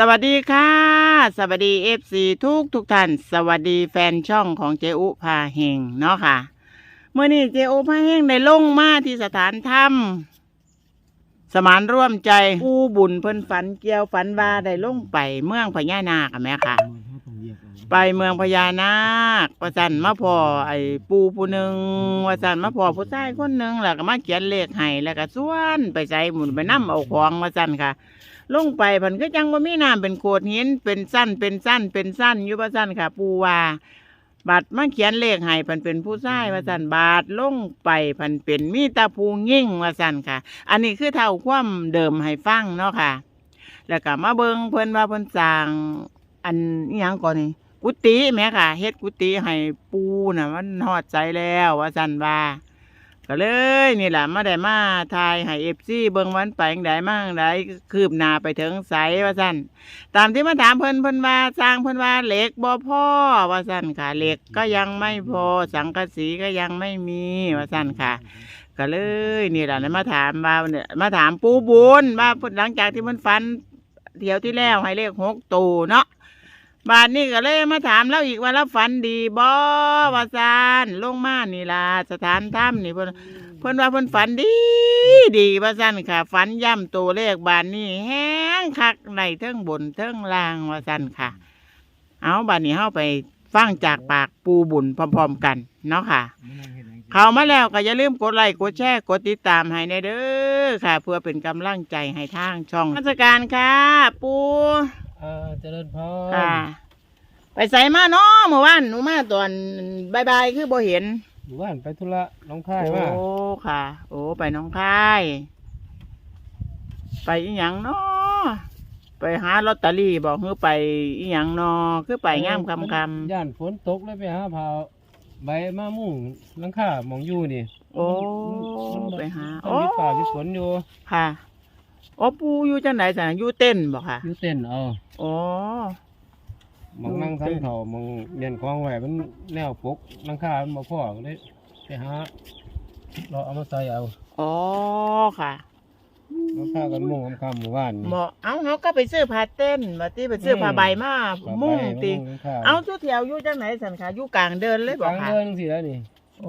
สวัสดีค่ะ สวัสดีเอฟซีทุกทุกท่าน สวัสดีแฟนช่องของเจอุพาเฮงเนาะค่ะเมื่อนี้เจอุพาเฮงในลงมาที่สถานถ้ำสมานร่วมใจผู้บุญเพิ่นฝันเกี่ยวฝันว่าได้ลงไปเมืองพญานาคอะแม่ค่ะ ไปเมืองพญานาคว่าสันมาพอไอ้ปูผู้หนึ่งว่าสันมาพอผู้ชายคนหนึ่งแล้วก็มาเขียนเลขให้แล้วก็ส่วนไปใส่หมุนไปนํเอาของว่าสันค่ะ ลงไปพันก็จังว่ามีน้ำเป็นโขดหินเป็นสั้นเป็นสั้นเป็นสั้นอยู่ว่าสั้นค่ะ ปูว่าบาดมาเขียนเลขให้พันเป็นผู้ชายว่าสันบาดลงไปพันเป็นมีตาภูยิ่งว่าสันค่ะ อันนี้คือเท่าความเดิมให้ฟังเนาะค่ะ แล้วก็มาเบิงเพิ่นว่าเพิ่นสร้างอันอหยังก่อนนี่ กุฏิแม่ค่ะเฮ็ดกุฏิให้ปูน่ะ มันฮอดใจแล้วว่าซั่นว่าก็เลยนี่แหละมาได้มาทายให้ FC เบิ่งวันไปจังไดมาจังไดคืบหน้าไปถึงไสว่าซั่นตามที่มาถามเพิ่นเพิ่นว่าสร้างเพิ่นว่าเหล็กบ่พ่อว่าซั่นค่ะเหล็กก็ยังไม่พอสังกะสีก็ยังไม่มีว่าซั่นค่ะ ก็เลยนี่แหละมาถามว่าเนี่ยมาถามปูบุญว่าพ้นหลังจากที่มันฟันเที่ยวที่แล้วให้เลขหกตัวเนาะ บาทนี้ก็เลยมาถามแล้วอีกว่าแล้วฝันดีบ่ว่าซานลงมานี่ล่ะสถานถ้ำนี่เพิ่นเพิ่นว่าเพิ่นฝันดีดีว่าซั่นค่ะ ฝันย่ำตัวเลขบานนี้แห้งคักในเทิงบนเทิงล่างว่าซั่นค่ะ เอาบานนี้เฮาไปฟังจากปากปูบุญพร้อมๆกันเนาะค่ะ เข้ามาแล้วก็อย่าลืมกดไลค์กดแชร์กดติดตามให้ในเด้อค่ะ เพื่อเป็นกำลังใจให้ทางช่องราชการค่ะ ปู เออเจริญพรค่ะ ไปใส่มาเนาะเมื่อวานหนูมาตอนบายบายคือบ่เห็นอยู่บ้านไปธุระน้องค่ายโอ้มาค่ะ โอ้ไปหน้องคาย ไปอีหยังเนาะไปหาลอตเตอรี่บอกคือไปอีหยังเนาะคือไปงามคำคย่านฝนตกเลยไปหาเผาใบมะม่วงหลังคาหมองอยู่นี่ำโอ้มันมันไปหามันโอ้มีป่ามีฝนอยู่ค่ะโอ้ปูอยู่จังไหนสันอยู่เต้นบอกค่ะอยู่เต้นเอา โอ้หมองนั่งอยู่เต้ทั้งนเขาหมองเนียนคลองไว้มันแนวปกหลังคามันบ่พอก็เลยไปหาเราเอามาใส่เอาอ๋อค่ะหลังคากันมุ่งคำๆหมู่บ้านนี่เหมาะเอาเขาก็ไปซื้อผ้าเต้นมาที่ไปซื้อผ้าใบมาป่ามุ่งใบติหลังคาเอาทุกแถวอยู่จังไหนสันค่ะอยู่กลางเดินเลยบกอกลางค่ะเดินสิแล้วนี่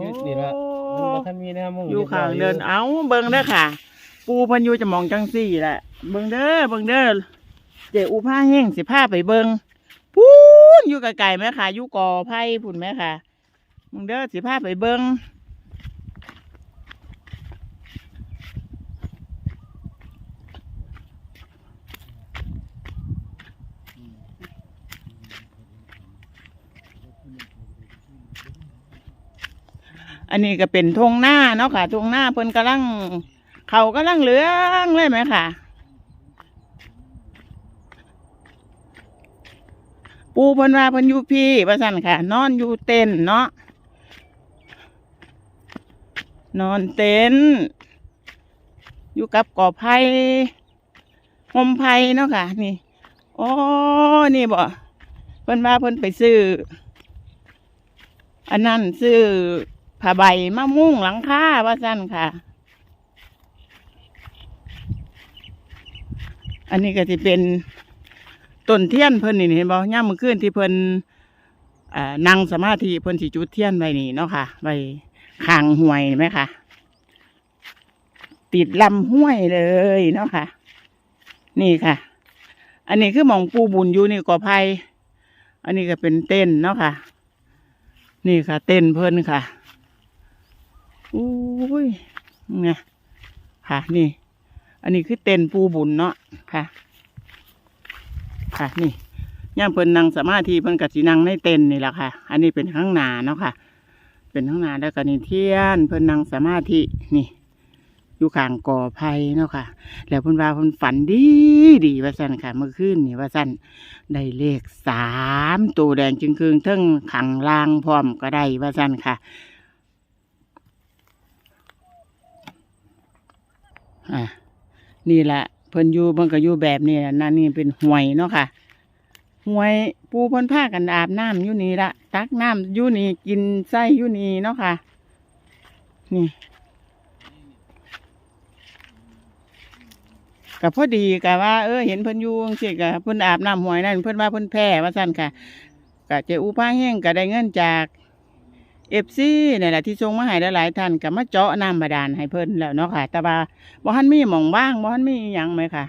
อยู่นี่ละมันบ่ทันมีแนวมุ่งอยู่ข้างรีบร้เดินเอาเบิ่งเด้อค่ะ ปูเพันอยูจะมองจังสี่แหละเบิ่งเด้อเบิ่งเด้อ เจ้อุผ้าแห้งสิผ้าไปเบิงพูนอยู่ไกลๆไหมค่ะอยู่กอไผ่พุ่นไหมค่ะเบิ่งเด้อสิผ้าไปเบิงอันนี้ก็เป็นทงหน้าเนาะค่ะทงหน้าเพิ่นกำลังเขากำลังเหลืองเลยไหมค่ะ ปูเพิ่นว่าเพิ่นอยู่พี่ว่าสั่นค่ะ นอนอยู่เต็นเนาะนอนเต็นอยู่กับกอไผ่ห่มไผ่เนาะค่ะ นี่อ๋อนี่บ่เพิ่นว่าเพิ่นไปซื้ออันนั้นซื้อผ้าใบมะมุ้งหลังคาว่าสั่นค่ะ อันนี้ก็จะเป็น ต้นเทียนเพิ่นนี่เห็นบ่ย่ามมื้อคืนที่เพิ่นนั่งสมาธิเพิ่นสิจุดเทียนไว้นี่เนาะค่ะไว้ขางห้วยไหมคะติดลำห้วยเลยเนาะค่ะ นี่ค่ะ อันนี้คือหมองปูบุญอยู่นี่กอไผ่อันนี้ก็เป็นเต้นเนาะค่ะ นี่ค่ะ เต้นเพิ่นค่ะอุ้ยไงค่ะ นี่ อันนี้คือเต้นปูบุญเนาะค่ะ ค่ะ นี่ย่ามเพิ่นนั่งสมาธิเพิ่นกับสีนั่งในเต้นนี่แหละค่ะ อันนี้เป็นข้างหนาเนาะค่ะ เป็นข้างหนาแล้วก็นี่เทียนเพิ่นนั่งสมาธินี่ อยู่ข้างก่อไผ่เนาะค่ะ แล้วเพิ่นว่าเพิ่นฝันดีดีว่าสั่นค่ะ เมื่อคืนนี่ว่าสั่นได้เลขสามตัวแดงจึงคืงทั้งขังล่างพร้อมก็ได้ว่าสั่นค่ะอะนี่แหละ เพิ่นอยู่มันก็อยู่แบบนี้ล่ะนั่นนี่เป็นห่วยเนาะค่ะห่วยปูเพิ่นพากันอาบน้ำอยู่นี่ละตักน้ำอยู่นี่กินไส้อยู่นี่เนาะค่ะ นี่ก็พอดีก็ว่าเออเห็นเพิ่นอยู่จังซี่ก็เพิ่นอาบน้ำห้วยนั่นเพิ่นว่าเพิ่นแพ้ว่าซั่นค่ะก็เจอูพาแห้งก็ได้เงินจาก FC นี่แหละที่ส่งมาให้หลายๆท่านก็มาเจาะน้ำบาดาลให้เพิ่นแล้วเนาะค่ะ แต่ว่าบ่ทันมีหม่องว่างบ่ทันมีอิหยังไหมค่ะ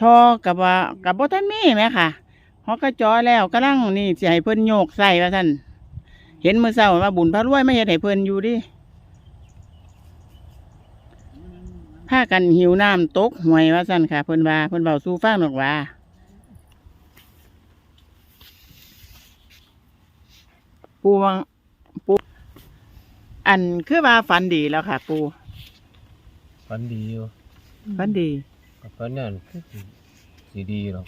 ทอกับว่ากับบ่ทันมีไหมค่ะเขาก็เจาะแล้วกำลังนี่สิให้เพิ่นโยกใส่ว่าซั่นเห็นมือเช้าว่าบุญพระรวยไมาเฮ็ดให้เพิ่นอยู่ดิพากันหิวน้ำตกหวยว่าสั่นค่ะเพิ่นว่าเพิ่นเบาสู้ฟังดอกว่า ปูวังปูอันคือว่าฝันดีแล้วค่ะ ปูฝันดีอยู่ฝันดีกับฝันนั่นคือสิสิดีหรอก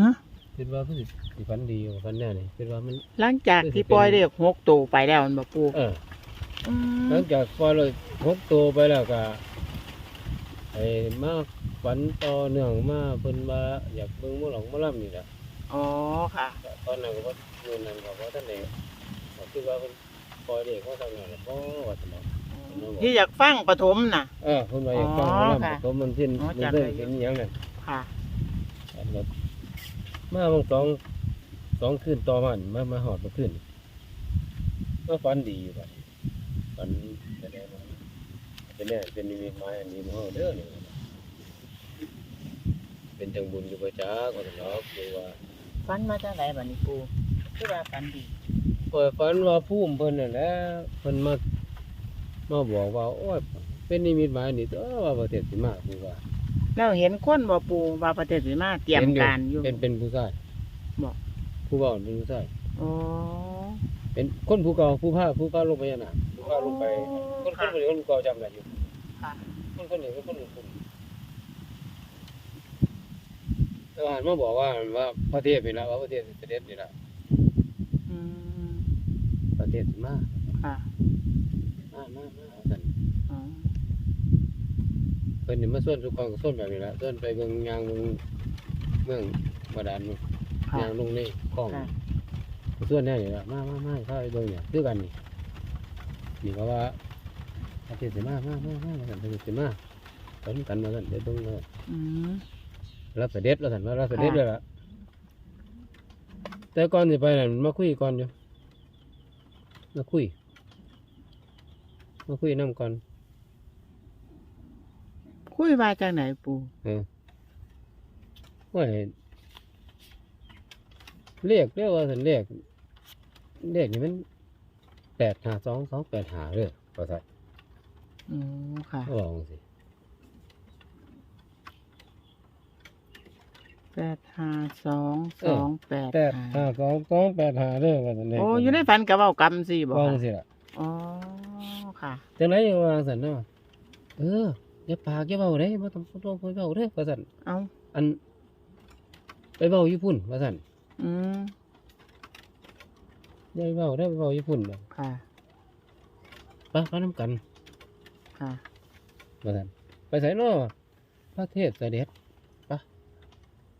ฮะคิดว่าคือสิสิฝันดีอยู่ฝันแน่นี่คิดว่ามัน หลังจากที่ปล่อยเด็กหกตัวไปแล้วมันบอกปูเอออืมหลังจากพอเลยพกตัวไปแล้วก็ไอ้มาฝันต่อเนื่องมาเพิ่นว่าอยากเบิ่งหมู่หลงหมู่ลำนี่แหละอ๋อค่ะก็ตอนนั้นก็บ่นู่นนั่นก็บ่ทันได้ก็ คือว่าเพิ่นปล่อยเด็กเขาทำงานแล้วบ่ว่าซั่นเนาะที่อยากฟังปฐมน่ะ เออเพิ่นว่าอยากฟังหมออ๋อลำค่ะผมมันสิ้นอ๋อมันจำได้ได้เป็นอิหยังนั่นค่ะอันนั้นมาบางสองสองคืนต่อมันมามาหอดมาขึ้นมาฝันดีอยู่บัดฝันแสดงว่าเป็นแน่เป็นนิมิตหมายอันนี้มาเด้อนี่เป็นจังบุญอยู่ประจักษ์ว่าซั่นเนาะคือว่าฝันมาจากไหนบัดนี้ปูคือว่าฝันดี เปิดฝันว่าภูมิเพิ่นนั่นแหละเพิ่นมามาบอกว่าโอ้ยเป็นนิมิตหมายนี่เด้อว่าประเทศสิมาคือว่าแล้วเห็นคนบ่ปูว่าประเทศสิมาเตรียมห็นการอยู่ เป็นเป็นผู้ชายบอกผู้เว้าเป็นผู้ชายอ๋อเป็นคนผู้เก่าผู้พาผู้พาลงไปยานาคผู้พาลงไป คนคนคนนี้คนเก่าจำได้อยู่ค่ะคนคนนี้เป็นคนหนึ่งคนแต่ว่าหันมาบอกว่าว่าพระเทพนี่ละว่าพระเทพเสด็จนี่ละอืม พระเทพสิมาค่ะมามามาเอาสั่นอ๋อเพิ่นนี่มาส่วนทุกคนก็ส่วนแบบนี้ละส่วนไปเบิ่งยางเมืองเมืองบาดาลเมืองค่ะ ยางลงในคลองค่ะ ส่วนแน่นี่ละมามามาเข้าไปเบิ่งเนี่ยคือกันนี่นี่ก็ว่าพระเทพสิมามามามาว่าสั่นพระเทพสิมาตอนกันมาสั่นเดี๋ยวเบิ่งว่า อืม รับเสด็จแล้วสันว่ารับเสด็จเลยล่ะแต่ก่อนสิไปนั่นมาคุยก่อนอยู่ มาคุย มาคุยน้ำก่อน คุยว่าจากไหนปูเออว่าให้เรียกเรียกว่าสันเรียกเรียกนี่มันแปดหาสองสองแปดหาเด้อว่าใส่อ๋อค่ะเขาบอกสิ แปดห้าสองสองแปดแปดหาสองสองแปดหาเด้อว่าสันเรียกโอ้อยู่ในฝันกับเว้ากรรมสิบอกวางค่ะสิล่ะอ๋อค่ะ จังไรยังวางสันเนาะเอออย่าปากอย่าเบาเด้บ่ต้องบ่ต้องไปเบาเด้อว่าสันเอาอัน ไปเบาญี่ปุ่นว่าสั่นอืมอย่าไปเบาได้อไปเบาญี่ปุ่นบ่ค่ะไปไปน้ำกันค่ะว่าสั่นไปใส่นอพระเทศเสด็จ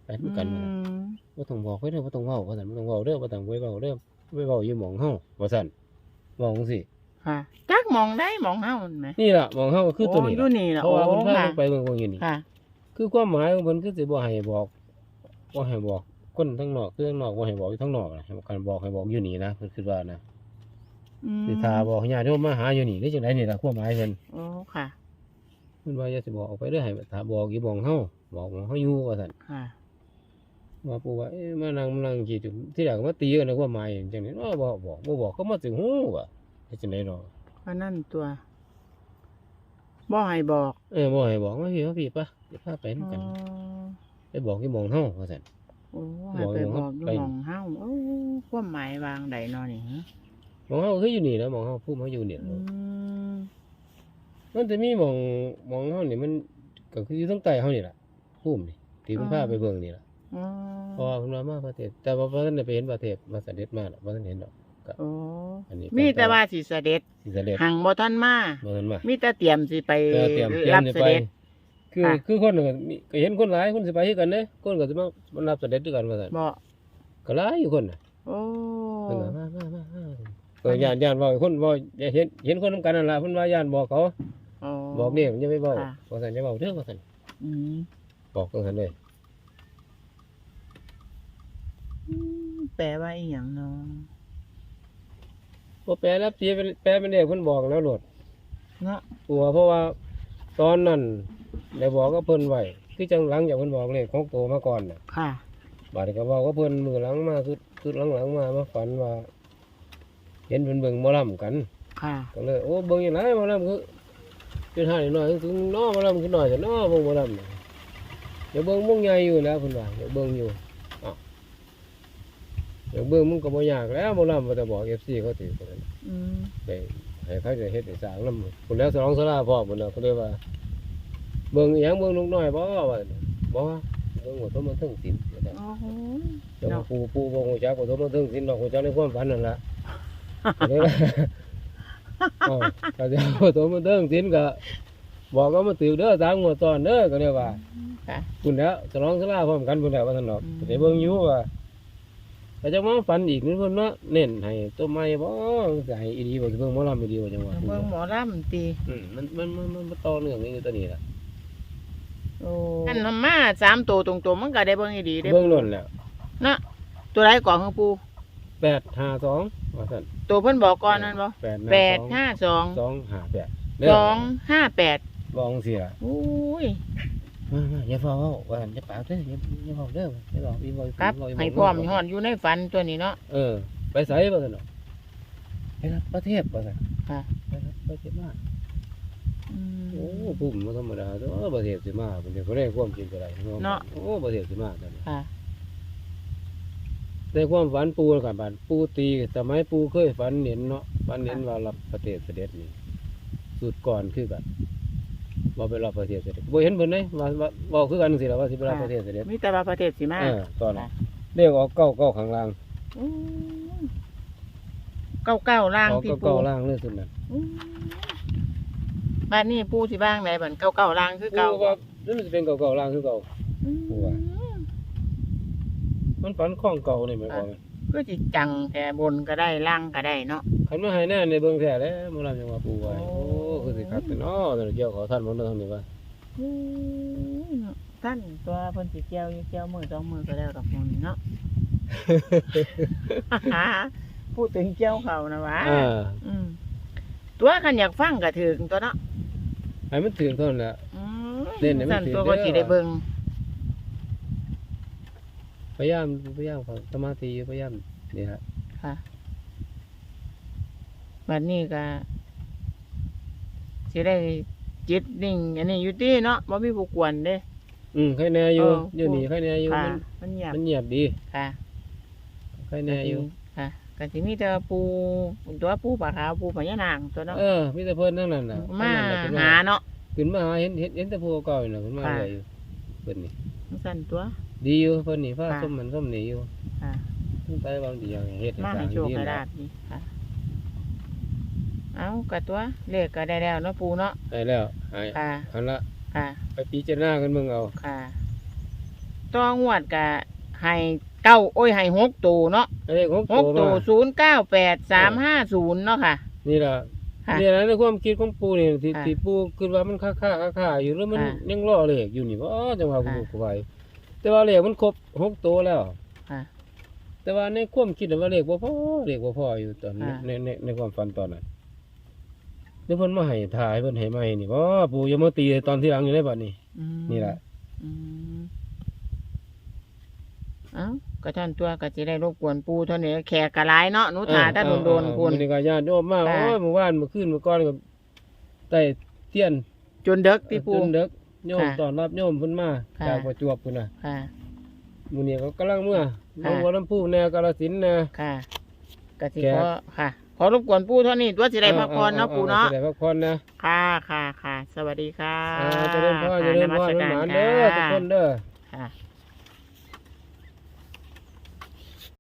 ไปไปน้ำกันว่าซั่นอืมบ่ต้องบอกไว้เด้อบ่ต้องเว้าว่าสั่นบ่ต้องเว้าเด้อบ่ต้องไปเว้าเด้อไปเว้าอยู่หม่องเฮาว่าสั่นเว้าจังซี่ค่ะจักมองได้มองเฮาไหมนี่ล่ะหม่องเฮาก็คือตัวนี้โอยู่ล่ะนี่ล่ะเพราะโอ้ว่าเพิ่นพาค่ะลงไปเบิ่งเบิ่งอยู่นี่ค่ะ คือความหมายของเพิ่นคือสิบ่ให้บอกบ่ให้บอกคนทั้งนอกคือทั้งนอกบ่ให้บอกอยู่ทั้งนอกนะให้บอกกันบอกให้บอกอยู่นี่นะเพิ่นคิดว่านะอืมสิทาบอกให้ญาติโยมมาหาอยู่นี่ได้จังไดนี่ล่ะความหมายเพิ่นโอ้ค่ะ เพิ่นว่าอย่าสิบอกออกไปเด้อให้ถ้าบอกอีบอกเฮาบอกของเฮาอยู่ว่าซั่นค่ะ ว่าปู่ว่าเอ๊ะมานั่งมานั่งคิดอยู่ที่แรกก็มาตีกันในความหมายจังได๋เนาะบ่บอกบ่บอกเขามาถึงฮู้ว่าเฮ็ดจังได๋เนาะก็นั่นตัวบ่ให้บอกเออบ่ให้บอกมาพี่มาพี่ปะเดี๋ยวพาไปอ๋นำกันอไปบอกอีบอกเฮาว่าซั่นโอ้ให้ไปบอกอยู่หมองเฮาโอ้ความหมายวางใดเนอนี่ฮะบอกเฮาคืออยู่นี่แล้วบอกเฮาผู้มาอยู่นี่อืมมันจะมีหมองหมองเฮานี่มันก็คืออยู่ทางใต้เฮานี่ล่ะภูมินี่ที่เพิ่นพาไปเบิ่งนี่ล่ะ อ๋อเพราะว่าเพิ่นว่ามาประเทศ แต่ว่าบ่ทันได้ไปเห็นประเทศมาเสด็จมาดอกบ่ทันเห็นดอก โอ้อันนี้ มีแต่ว่าสิเสด็จสิเสด็จหังบ่ทันมาบ่ทันมามีแต่เตรียมสิไปเออเตรียมเตรียรัมบสิเสไปด็จ คือค่ะ คือคนก็มีก็เห็นคนหลายคนสิไปคือกันเด้คนก็สิมามารับเสด็จด้วยกันว่าซั่นบ่ก็หลายอยู่คนน่ะโอ้เพิ่นก็มามามามาก็ย่านย่านว่าคนว่าเห็นเห็นคนนํกันนั่นล่ะเพิ่นว่าย่านบอกเขาออ๋อบอกเรียกมันจะไม่เบาค่ะบอกสันจะเบาเรื่องบอกสันอืมบอกกันสันเลย อืม แปลว่าอีหยังเนาะพอแปลรับตีเป็นแปลเป็นเด็กเพิ่นบอกแล้วโหลดเนาะกลัวเพราะว่าตอนนั้นได้บอกก็เพิ่นไว้คือจังหลังจากเพิ่นบอกเลขของโตมาก่อนน่ะค่ะ บาดนี้ก็บอกว่าเพิ่นมือหลังมาคือคือหลังๆมามาฝันว่า เห็นเพิ่นเบิ่งหมอลำกัน ค่ะ ก็เลยโอ้เบิ่งอย่างไรหมอลำคือเป็นหาหน่อยถึงน้อหมอลำคือหน่อยแต่น้อเบิ่งหมอลำนี่เดี๋ยวเบิ่งวงใหญ่อยู่แล้วเพิ่นว่าเดี๋ยวเบิ่งอยู่อ้าว เดี๋ยวเบิ่งมึงก็บ่ยากแล้วหมอลำว่าจะบอก FC เขาถือกันอืมไปให้เขาจะเฮ็ดให้สร้างนำพุ่นแล้วสลองสลาพร้อมพุ่นแล้วก็เลยว่า เบิ่งอีหยังเบิ่งลูกน้อยบ่ว่าบ่ว่าเบิ่งว่าสมมันถึงศีลว่าซั่นโอ้โหเจ้าปู่ปู่บ่ฮู้จักว่าสมมันถึงศีลดอกฮู้จักในความฝันนั่นล่ะก็เลยว่าเอ้าก็จะเอาสมมันถึงศีลก็บอกก็มาตือเด้อสามงวดซ้อนเด้อก็เลยว่าค่ะพุ่นแล้วสลองสลาพร้อมกันพุ่นแล้วว่าซั่นดอกอืมก็ได้เบิ่งอยู่ว่า แต่จังมาฝันอีกนี่เพิ่นว่าเน้นให้ตัวใหม่บ่สิให้อีดีบ่สิเบิ่งหมอลำอีดีบ่จังหวะเบิ่งหมอลำตีอืมมันมันมันมันมันต่อเนื่องนี่อยู่ตัวนี้ล่ะโอ้อันมาสามตัวตรงๆมันก็ได้เบิ่งอีดีได้เบิ่งล้นแล้วเนาะตัวไรก่อนของปูแปดห้าสองว่าสั่นตัวเพิ่นบอกก่อนนั่นบ่แปดแปดห้าสองสองห้าแปดสองห้าแปดบองเสียอุ้ย มามาอย่าฟ้าเว้าว่าอย่าปากเด้ออย่าอย่าเว้าเด้ออย่าบอกอีบ่ครับบ่ให้พร้อมยอดอยู่ในฝันตัวนี้เนาะ เออ ไปไสบ่ซั่นเนาะไปรับประเทศบ่ซั่นค่ะ ไปรับประเทศมาอืมโอ้ปุ่มบ่ธรรมดาเด้อประเทศสิมาเพิ่นสิบ่ได้ความจริงก็ได้เนาะ โอ้ประเทศสิมาตอนนี้ค่ะในความฝันปูกันบาดปูตีสมัยปูเคยฝันเห็นเนาะฝันเห็นว่ารับประเทศเสด็จนี่สุดก่อนคือกัน ว่าไปรับประเทศเสด็จบ่เห็นเพิ่นเลยว่าว่าเว้าคือกันจังซี่ล่ะว่าสิไปรับประเทศเสด็จมีแต่ว่าประเทศสิมาเออตอนนั้นค่ะเรียกออกเก้าเก้าข้างล่างอืมเก้าเก้าล่างออกที่เก้าปูเก้าล่างเลยสุดนั้นอืมบ้านนี้ปูสิบ้างไหนบันเก้าเก้าล่างคือเก้าปูว่านั่นมันสิเป็นเก้าเก้าล่างคือเก่า อืมปูว่า มันฝันข้องเก่านี่หมายความว่าก็จิจังแต่บนก็ได้ล่างก็ได้เนาะ คันมาให้แน่ในเบิ่งแท้แล้วบ่รับจังว่าปูว่าโอ้โอ้คือ สิคักแต่เนาะแต่เกี่ยวขอท่านบ่เนาะทางนี้ว่าท่านตัวเพิ่นสิเจียวอยู่เจียวมือสองมือก็แล้วดอกมันเนาะพูดถึงเจียวเขานะวะตัวกันอยากฟังก็ถึงตัวเนาะให้มันถึงเท่านั้นแหละเล่นให้มันสั่นถึงตัวก็เด้อสิได้เบิ่งพยายามพยายามเข้าสมาธิพยายามนี่ฮะค่ะบัดนี้ก็ สิได้จิตนิ่ง อันนี้อยู่ที่เนาะบ่มีผู้กวนเด้ อืมใครแน่อยู่เอออยู่นี่ใครแน่อยู่ค่ะ มันมันเงียบมันเงียบดีค่ะใครแน่อยู่ ค่ะก็สิมีแต่ปูตัวปูปลาขาวปูพญานางตัวเนาะเออมีแต่เพิ่นทั้งนั้นน่ะมาเพิ่นนั่นหาน่ะเนาะขึ้นมาหาเห็นเห็นเห็นแต่ผู้เก่าอยู่น่ะขึ้นมาค่ะเรื่อยอยู่เพิ่นนี่สั่นตัว ดีอยู่เพิ่นนี่ฟ้าค่ะ ส้มมันส้มนี่อยู่ค่ะ ตั้งแต่บางทีอย่างเฮ็ดให้มาสร้าให้งโชคดีให้นะลาบนี่ค่ะ เอากะตัวเลขก็ได้แล้วเนาะปูเนาะได้แล้วให้ค่ะอันละค่ะไปพิจารณากันเบิ่งเอาค่ะตัวงวดกะให้เก้าโอ้ยให้หกตัวเนาะอันนี้ของหโตกตัวมาศูนย์เก้าแปดสามห้าศูนย์เนาะค่ะ นี่ล่ะค่ะนี่ล่ะในความคิดของปู่นี่ที่ค่ะที่ปู่คิดว่ามันค่าๆค่าๆอยู่แล้วมันค่ะ ยังรอเลขอยู่นี่บ่จังว่าค่ะปู่ก็ไว้แต่ว่าเลขมันครบหกตัวแล้ว ค่ะ แต่ว่าในความคิดน่ะว่าเลขบ่พอเลขบ่พออยู่ตอนนี้ค่ะ ในในในความฝันตอนนั้น เดี๋ยวเพิ่นมาให้ถ่ายเพิ่นให้ใหม่นี่บ่ปู่อย่ามาตีตอนที่หลังอยู่ได้บัดนี้ อืมนี่ล่ะ อืมเอ้าก็ท่านตัวก็จะได้รบกวนปูเท่านี้แขกกะหลายเนาะหนูถ่าถ้าโดนโดนๆคุณมันก็ญาติโยมมาค่ะ โอ้ยเมื่อวานเมื่อคืนเมื่อก่อนก็ใต้เทียนจนเด็กที่ปู จนเด็กโยมค่ะตอนรับโยมเพิ่นมาค่ะ จากประจวบพุ่นน่ะค่ะ มื้อนี้ก็กำลังเมื่อหนค่ะองบัวลำพูแน่กาฬสินธุ์แน่ ค่ะกะสิแขก ขอค่ะ ขอรบกวนปูเท่านี้ตัวสิได้พักผ่อนเนาะปูเนาะ สิได้พักผ่อนนะค่ะค่ะค่ะ สวัสดีค่ะอ่าเจะเดินพ่อค่ะจะเดินพ่อมัสมันกหมานรเด้อทุกคนเด้อค่ะ